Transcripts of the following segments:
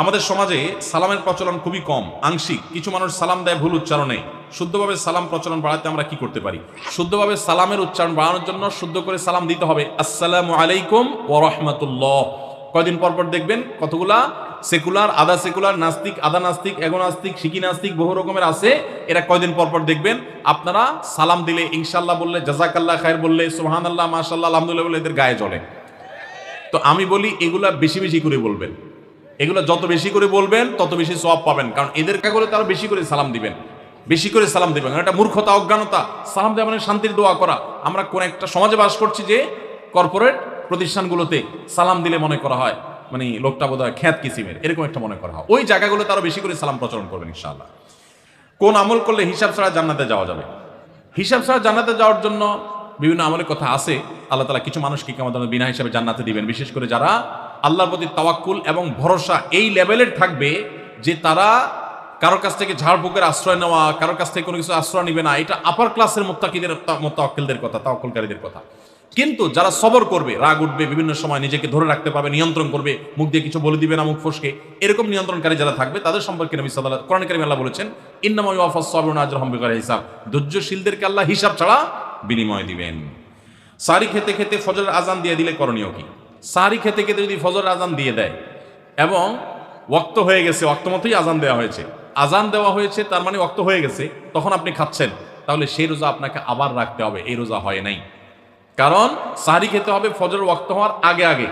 আমাদের সমাজে সালামের প্রচলন খুবই কম, আংশিক। কিছু মানুষ সালাম দেয় ভুল উচ্চারণে। শুদ্ধভাবে সালাম প্রচলন বাড়াতে আমরা কি করতে পারি? শুদ্ধভাবে সালামের উচ্চারণ বাড়ানোর জন্য শুদ্ধ করে সালাম দিতে হবে। আসসালামু আলাইকুম ও রহমতুল্লাহ। কয়দিন পর পর দেখবেন কতগুলা সেকুলার, আধা সেকুলার, নাস্তিক, আধা নাস্তিক, এগো নাস্তিক শিকি নাস্তিক, বহু রকমের আছে। এরা কয়দিন পর পর দেখবেন আপনারা সালাম দিলে ইনশাল্লাহ বললে, জাজাকাল্লাহ খায়ের বললে সোহান আল্লাহ মাশাল্লাহ আলহামদুলিল্লাহ বলে এদের গায়ে জ্বলে। তো আমি বলি, এগুলা বেশি বেশি করে বলবেন। এগুলো যত বেশি করে বলবেন, তত বেশি সব পাবেন। কারণ এদের কাগজে তারা বেশি করে সালাম দিবেন। বেশি করে সালাম দিবেন। এটা মূর্খতা, অজ্ঞানতা। সালাম দেওয়া মানে শান্তির দোয়া করা। আমরা কোন একটা সমাজে বাস করছি যে কর্পোরেট প্রতিষ্ঠানগুলোতে সালাম দিলে মনে করা হয় মানে লোকটা বোধ হয় খ্যাত কিসিমের, এরকম একটা মনে করা হয়। ওই জায়গাগুলো তারা বেশি করে সালাম প্রচলন করবেন, ইনশাআল্লাহ। কোন আমল করলে হিসাব ছাড়া জান্নাতে যাওয়া যাবে? হিসাব ছাড়া জান্নাতে যাওয়ার জন্য বিভিন্ন আমলের কথা আছে, আল্লাহ তালা কিছু মানুষকে কেমন বিনা হিসাবে জান্নাতে দিবেন। বিশেষ করে যারা আল্লাহর প্রতি তাওয়াক্কুল এবং ভরসা এই লেভেলের থাকবে যে তারা কারোর কাছ থেকে ঝাড়ফুকের আশ্রয় নেওয়া কারোর কাছ থেকে কোনো কিছু আশ্রয় নিবে না, এটা আপার ক্লাসের মোত্তাকিদের মোত্তাক্কিলদের কথা, তাওয়াক্কুলকারীদের কথা। কিন্তু যারা সবর করবে, রাগ উঠবে, বিভিন্ন সময় নিজেকে ধরে রাখতে পারবে, নিয়ন্ত্রণ করবে, মুখ দিয়ে কিছু বলে দিবে না, মুখ ফসকে, এরকম নিয়ন্ত্রণকারী যারা থাকবে, তাদের সম্পর্কে নবী সাল্লাল্লাহু কোরআন কারীমে আল্লাহ বলেছেন, ইন্নামা ইউফাস সাবরুনা বিগয়রি হিসাব। ধৈর্যশীলদেরকে আল্লাহ হিসাব ছাড়া বিনিময় দিবেন। সারি খেতে খেতে ফজরের আজান দিয়ে দিলে করণীয় কি? সারি খেতে খেতে যদি ফজর আজান দিয়ে দেয় এবং ওক্ত হয়ে গেছে ওক্ত মতোই আজান দেওয়া হয়েছে। আজান দেওয়া হয়েছে, তার মানে ওক্ত হয়ে গেছে, তখন আপনি খাচ্ছেন। তাহলে সেই রোজা আপনাকে আবার রাখতে হবে, এই রোজা হয় নাই। কারণ সাহারি খেতে হবে ফজর ওয়াক্ত হওয়ার আগে আগে।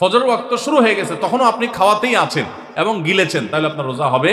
ফজর ওয়াক্ত শুরু হয়ে গেছে, তখনও আপনি খাওয়াতেই আছেন এবং গিলেছেন, তাহলে আপনার রোজা হবে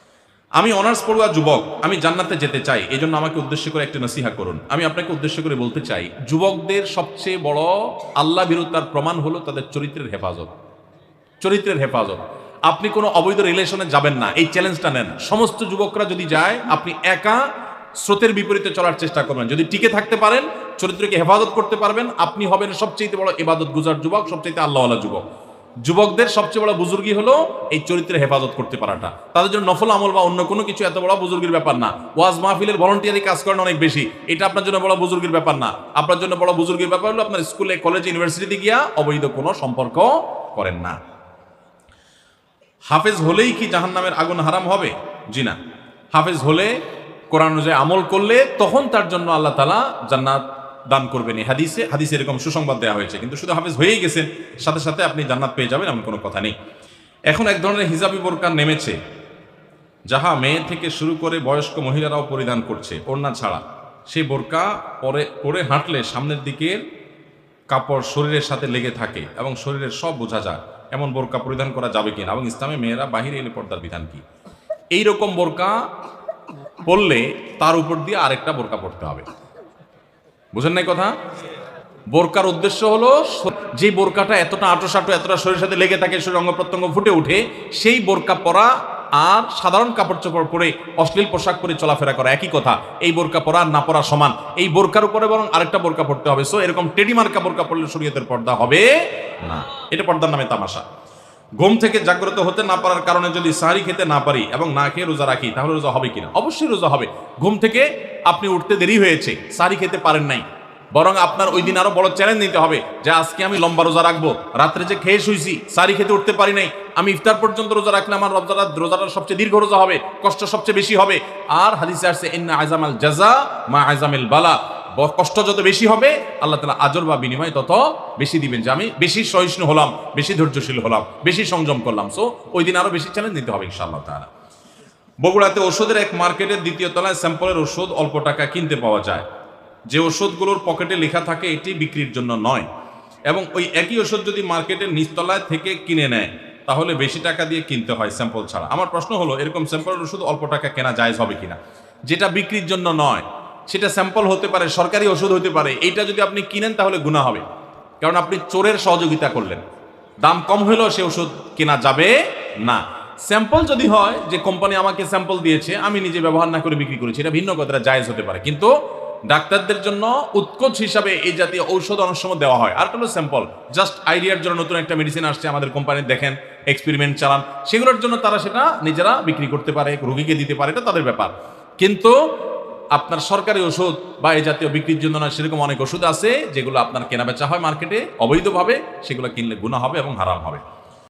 আমি অনার্স পড়ুয়া যুবক, আমি জান্নাতে যেতে চাই এই জন্য আমাকে উদ্দেশ্য করে একটি নসিহা করুন। আমি আপনাকে উদ্দেশ্য করে বলতে চাই, যুবকদের সবচেয়ে বড় আল্লাহ বিরুদ্ধার প্রমাণ হলো তাদের চরিত্রের হেফাজত। চরিত্রের হেফাজত। আপনি কোনো অবৈধ রিলেশনে যাবেন না, এই চ্যালেঞ্জটা নেন। সমস্ত যুবকরা যদি যায়, আপনি একা স্রোতের বিপরীতে চলার চেষ্টা করবেন। যদি টিকে থাকতে পারেন, চরিত্রকে হেফাজত করতে পারবেন, আপনি হবেন সবচেয়ে বড় এবাদত গুজার যুবক সবচেয়ে আল্লাহওয়ালা যুবক। যুবকদের সবচেয়ে বড় বুজুর্গি হলো এই চরিত্রের হেফাজত করতে পারাটা। তাদের জন্য নফল আমল বা অন্য কোনো কিছু এত বড় বুজুর্গের ব্যাপার না। ওয়াজ মাহফিলের ভলেন্টিয়ারি কাজ করেন অনেক বেশি। এটা আপনার জন্য বড় বুজুর্গের ব্যাপার না। আপনার জন্য বড় বুজুর্গের ব্যাপার হলো আপনার স্কুলে, কলেজে, ইউনিভার্সিটিতে গিয়া অবৈধ কোনো সম্পর্ক করেন না। হাফেজ হলেই কি জাহান্নামের আগুন হারাম হবে? জি না। হাফেজ হলে কোরআন অনুযায়ী আমল করলে তখন তার জন্য আল্লাহ তালা জান্নাত দান করবেন এই হাদিসে। হাদিসে এরকম সুসংবাদ দেওয়া হয়েছে। কিন্তু শুধু হাফেজ হয়েই গেছেন, সাথে সাথে আপনি জান্নাত পেয়ে যাবেন এমন কোনো কথা নেই। এখন এক ধরনের হিজাবি বোরকা নেমেছে, যাহা মেয়ে থেকে শুরু করে বয়স্ক মহিলারাও পরিধান করছে, ওড়না ছাড়া। সেই বোরকা পরে পরে হাঁটলে সামনের দিকের কাপড় শরীরের সাথে লেগে থাকে এবং শরীরের সব বোঝা যায়, এমন বোরকা পরিধান করা যাবে কিনা এবং ইসলামে মেয়েরা বাহিরে এলে পর্দার বিধান কি? এই রকম বোরকা পরলে তার উপর দিয়ে আরেকটা বোরকা পড়তে হবে। বুঝেন নাই কথা? বোরকার উদ্দেশ্য হলো যে বোরকাটা এতটা আটোসাটো, এতটা শরীরের সাথে লেগে থাকে শরীর অঙ্গ প্রত্যঙ্গ ফুটে ওঠে, সেই বোরকা পরা আর সাধারণ কাপড় চোপড় পরে অশ্লীল পোশাক পরে চলাফেরা করা। একই কথা, এই বোরকা পরা আর না পরা সমান। এই বোরকার উপরে বরং আরেকটা বোরকা পড়তে হবে। সো এরকম টেডিমার্কা বোরকা পড়লে শরীয়তের পর্দা হবে না। এটা পর্দার নামে তামাশা। ঘুম থেকে জাগ্রত হতে না পারার কারণে যদি সাহারি খেতে না পারি এবং না খেয়ে রোজা রাখি, তাহলে রোজা হবে কিনা? অবশ্যই রোজা হবে। ঘুম থেকে আপনি উঠতে দেরি হয়েছে, সাহারি খেতে পারেন নাই। বরং আপনার ওই দিন আরও বড় চ্যালেঞ্জ নিতে হবে যে আজকে আমি লম্বা রোজা রাখব, রাত্রে যে খেয়ে শুয়েছি সারি খেতে উঠতে পারি নাই, আমি ইফতার পর্যন্ত রোজা রাখলে আমার রোজাটা রোজাটা সবচেয়ে দীর্ঘ রোজা হবে, কষ্ট সবচেয়ে বেশি হবে। আর হাদিসে আসছে, ইন্না আজামাল জাজা মা আজামিল বালা। কষ্ট যত বেশি হবে, আল্লাহ তালা আজর বা বিনিময় তত বেশি দিবেন যে আমি বেশি সহিষ্ণু হলাম, বেশি ধৈর্যশীল হলাম, বেশি সংযম করলাম। সো ওই দিন আরও বেশি চ্যালেঞ্জ নিতে হবে ইনশাআল্লাহ তাআলা। বগুড়াতে ওষুধের এক মার্কেটের দ্বিতীয় তলায় স্যাম্পলের ওষুধ অল্প টাকা কিনতে পাওয়া যায়। যে ওষুধগুলোর পকেটে লেখা থাকে, এটি বিক্রির জন্য নয়। এবং ওই একই ওষুধ যদি মার্কেটের নিচতলায় থেকে কিনে নেয়, তাহলে বেশি টাকা দিয়ে কিনতে হয় স্যাম্পল ছাড়া। আমার প্রশ্ন হলো, এরকম স্যাম্পলের ওষুধ অল্প টাকা কেনা জায়জ হবে কিনা? যেটা বিক্রির জন্য নয় সেটা স্যাম্পল হতে পারে, সরকারি ওষুধ হতে পারে, এইটা যদি আপনি কিনেন তাহলে গুণা হবে। কারণ আপনি চোরের সহযোগিতা করলেন। দাম কম হলেও সে ওষুধ কেনা যাবে না। স্যাম্পল যদি হয়, যে কোম্পানি আমাকে স্যাম্পল দিয়েছে, আমি নিজে ব্যবহার না করে বিক্রি করেছি, এটা ভিন্ন কথা এটা জায়েজ হতে পারে। কিন্তু ডাক্তারদের জন্য উৎকোচ হিসাবে এই জাতীয় ঔষধ অনেক সময় দেওয়া হয়। আর হলো স্যাম্পল জাস্ট আইডিয়ার জন্য নতুন একটা মেডিসিন আসছে, আমাদের কোম্পানি দেখেন এক্সপেরিমেন্ট চালান। সেগুলোর জন্য তারা সেটা নিজেরা বিক্রি করতে পারে, রোগীকে দিতে পারে, এটা তাদের ব্যাপার। কিন্তু আপনার সরকারি ওষুধ বা এই জাতীয় বিক্রির জন্য না সেরকম অনেক ওষুধ আছে যেগুলো আপনার কেনা বেচা হয় মার্কেটে, অবৈধভাবে সেগুলো কিনলে গুণা হবে এবং হারাম হবে।